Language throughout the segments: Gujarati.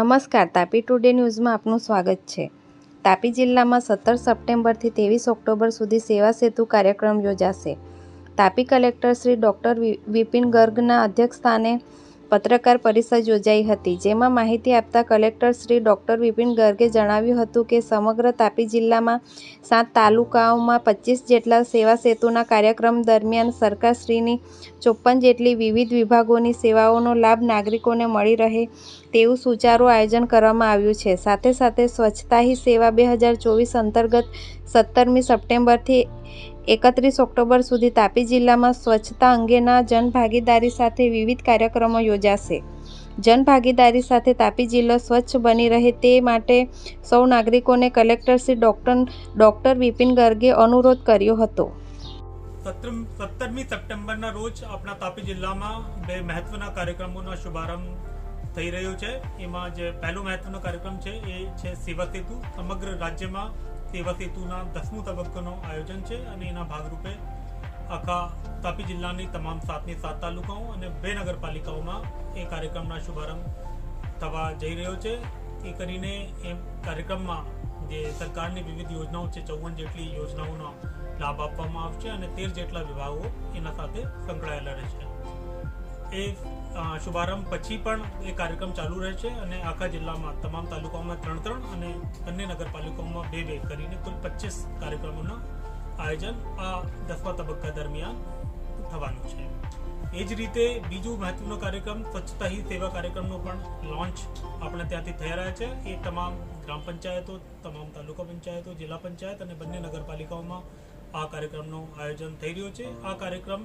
નમસ્કાર, તાપી ટુડે ન્યૂઝમાં આપનું સ્વાગત છે. તાપી જિલ્લામાં સત્તર સપ્ટેમ્બરથી ત્રેવીસ ઓક્ટોબર સુધી સેવા સેતુ કાર્યક્રમ યોજાશે. તાપી કલેક્ટર શ્રી ડૉક્ટર વિપિન ગર્ગના અધ્યક્ષસ્થાને પત્રકાર પરિષદ યોજાઈ હતી, જેમાં માહિતી આપતા કલેક્ટર શ્રી ડોક્ટર વિપિન ગર્ગે જણાવ્યું હતું કે, સમગ્ર તાપી જિલ્લામાં સાત તાલુકાઓમાં પચીસ જેટલા સેવા સેતુના કાર્યક્રમ દરમિયાન સરકારશ્રીની ચોપ્પન જેટલી વિવિધ વિભાગોની સેવાઓનો લાભ નાગરિકોને મળી રહે તેવું સુચારું આયોજન કરવામાં આવ્યું છે. સાથે સાથે સ્વચ્છતા હી સેવા બે હજાર ચોવીસ અંતર્ગત સત્તરમી સપ્ટેમ્બરથી એકત્રીસ ઓક્ટોબર સુધી તાપી જિલ્લામાં સ્વચ્છતા અંગેના જનભાગીદારી સાથે વિવિધ કાર્યક્રમો યોજાશે. જનભાગીદારી સાથે તાપી જિલ્લો સ્વચ્છ બની રહે તે માટે સૌ નાગરિકોને collector Shri doctor doctor Vipin ગર્ગે અનુરોધ કર્યો હતો. સત્તર સત્તરમી સપ્ટેમ્બરના રોજ આપણા તાપી જિલ્લામાં બે મહત્વના કાર્યક્રમોનો શુભારંભ થઈ રહ્યો છે. એમાં જે પહેલો મહત્વનો કાર્યક્રમ છે એ છે સેવા સેતુ સમગ્ર રાજ્યમાં સેવા સેતુના દસમું તબક્કાનું આયોજન છે અને એના ભાગરૂપે આખા તાપી જિલ્લાની તમામ સાતની સાત તાલુકાઓ અને બે નગરપાલિકાઓમાં એ કાર્યક્રમના શુભારંભ થવા જઈ રહ્યો છે. એ કરીને એ કાર્યક્રમમાં જે સરકારની વિવિધ યોજનાઓ છે, ચૌવન જેટલી યોજનાઓનો લાભ આપવામાં આવશે અને તેર જેટલા વિભાગો એના સાથે સંકળાયેલા રહેશે. એ શુભારંભ પછી પણ એ કાર્યક્રમ ચાલુ રહેશે અને આખા જિલ્લામાં, તમામ તાલુકાઓમાં ત્રણ ત્રણ અને બંને નગરપાલિકાઓમાં બે બે કરીને કુલ પચીસ કાર્યક્રમોનું આયોજન આ દસમા તબક્કા દરમિયાન થવાનું છે. એ જ રીતે બીજું મહત્વનો કાર્યક્રમ, સ્વચ્છતા હી સેવા કાર્યક્રમનો પણ લોન્ચ આપણે ત્યાંથી થઈ રહ્યા છે. એ તમામ ગ્રામ પંચાયતો, તમામ તાલુકા પંચાયતો, જિલ્લા પંચાયત અને બંને નગરપાલિકાઓમાં આ કાર્યક્રમનું આયોજન થઈ રહ્યું છે. આ કાર્યક્રમ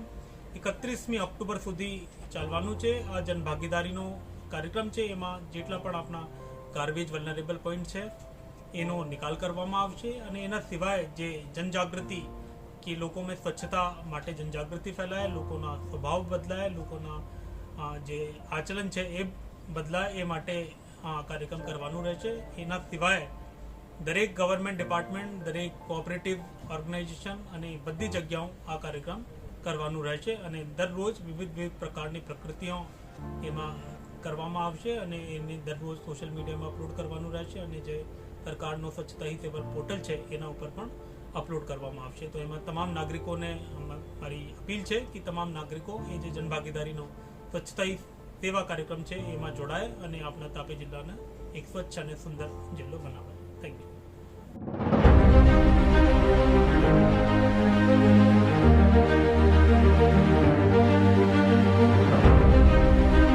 એકત્રીસમી ઓક્ટોબર સુધી ચાલવાનું છે. આ જનભાગીદારીનો કાર્યક્રમ છે. એમાં જેટલા પણ આપણા ગાર્બેજ વલનરેબલ પોઈન્ટ છે, એનો નિકાલ કરવામાં આવશે અને એના સિવાય જે જનજાગૃતિ, કે લોકોમાં સ્વચ્છતા માટે જનજાગૃતિ ફેલાય, લોકોના સ્વભાવ બદલાય, લોકોના જે આચરણ છે એ બદલાય, એ માટે આ કાર્યક્રમ કરવાનું રહેશે. એના સિવાય દરેક ગવર્મેન્ટ ડિપાર્ટમેન્ટ દરેક કોઓપરેટિવ ઓર્ગેનાઇઝેશન અને બધી જગ્યાઓ આ કાર્યક્રમ કરવાનું રહેશે અને દરરોજ વિવિધ વિવિધ પ્રકારની પ્રકૃતિઓ એમાં કરવામાં આવશે અને એને દરરોજ સોશિયલ મીડિયામાં અપલોડ કરવાનું રહેશે અને જે સરકારનો સ્વચ્છતા હી સેવા પોર્ટલ છે એના ઉપર પણ અપલોડ કરવામાં આવશે. તો એમાં તમામ નાગરિકોને મારી અપીલ છે કે તમામ નાગરિકો એ જે જનભાગીદારીનો સ્વચ્છતા સેવા કાર્યક્રમ છે એમાં જોડાય અને આપણા તાપી જિલ્લાને એક સ્વચ્છ અને સુંદર જિલ્લો બનાવે. Thank you